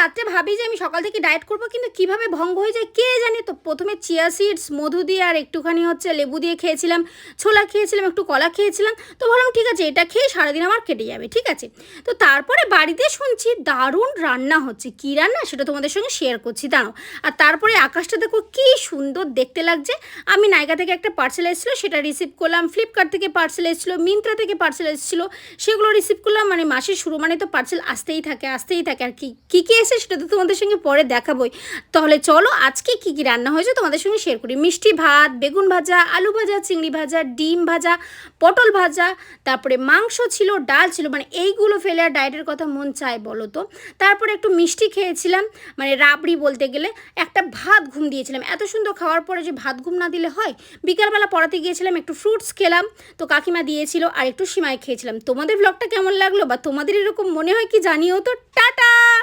রাত্রে ভাবি যে আমি সকাল থেকে ডায়েট করব, কিন্তু কীভাবে ভঙ্গ হয়ে যায় কে জানে? তো প্রথমে চিয়া সিডস মধু দিয়ে আর একটুখানি হচ্ছে লেবু দিয়ে খেয়েছিলাম, ছোলা খেয়েছিলাম, একটু কলা খেয়েছিলাম। তো ভাবলাম ঠিক আছে, এটা খেয়ে সারাদিন আমার কেটে যাবে, ঠিক আছে? তো তারপরে বাড়িতে শুনছি দারুণ রান্না হচ্ছে। কী রান্না? সেটা তোমাদের সঙ্গে শেয়ার করছি, দাঁড়াও। আর তারপরে আকাশটা দেখো, কী সুন্দর দেখতে লাগছে। আমি নায়িকা থেকে একটা পার্সেল এসেছিল, সেটা রিসিভ করলাম। ফ্লিপকার্ট থেকে পার্সেল এসেছিল মিন্ত্রা থেকে পার্সেল এসেছিল, সেগুলো রিসিভ করলাম। মানে মাসের শুরু মানে তো পার্সেল আসতেই থাকে আসতেই থাকে। আর কি, কী কী এসে সেটা তো তোমাদের সঙ্গে পরে দেখাবোই। তাহলে চলো, আজকে কী কী রান্না হয়েছে তোমাদের সঙ্গে শেয়ার করি। মিষ্টি ভাত, বেগুন ভাজা, আলু ভাজা, চিংড়ি ভাজা, ডিম ভাজা, পটল ভাজা, তারপরে মাংস ছিল, ডাল ছিল মানে এইগুলো ফেলে আর ডায়েটের কথা মন চায় বলো তো। তারপরে একটু মিষ্টি খেয়েছিলাম মানে রাবড়ি বলতে গেলে, একটা ভাত ঘুম দিয়েছিলাম। এত সুন্দর খাওয়ার পরে যে ভাত ঘুম না দিলে হয়, বিকালবেলা পড়াতে গিয়েছিলাম, একটু ফ্রুটস খেলাম, তো কাকিমা দিয়েছিল আর একটু সিমাই খেয়েছিলাম। তোমাদের ব্লগটা কেমন লাগল বা তোমাদের এরকম মনে হয় কি জানিও তো? টাটা!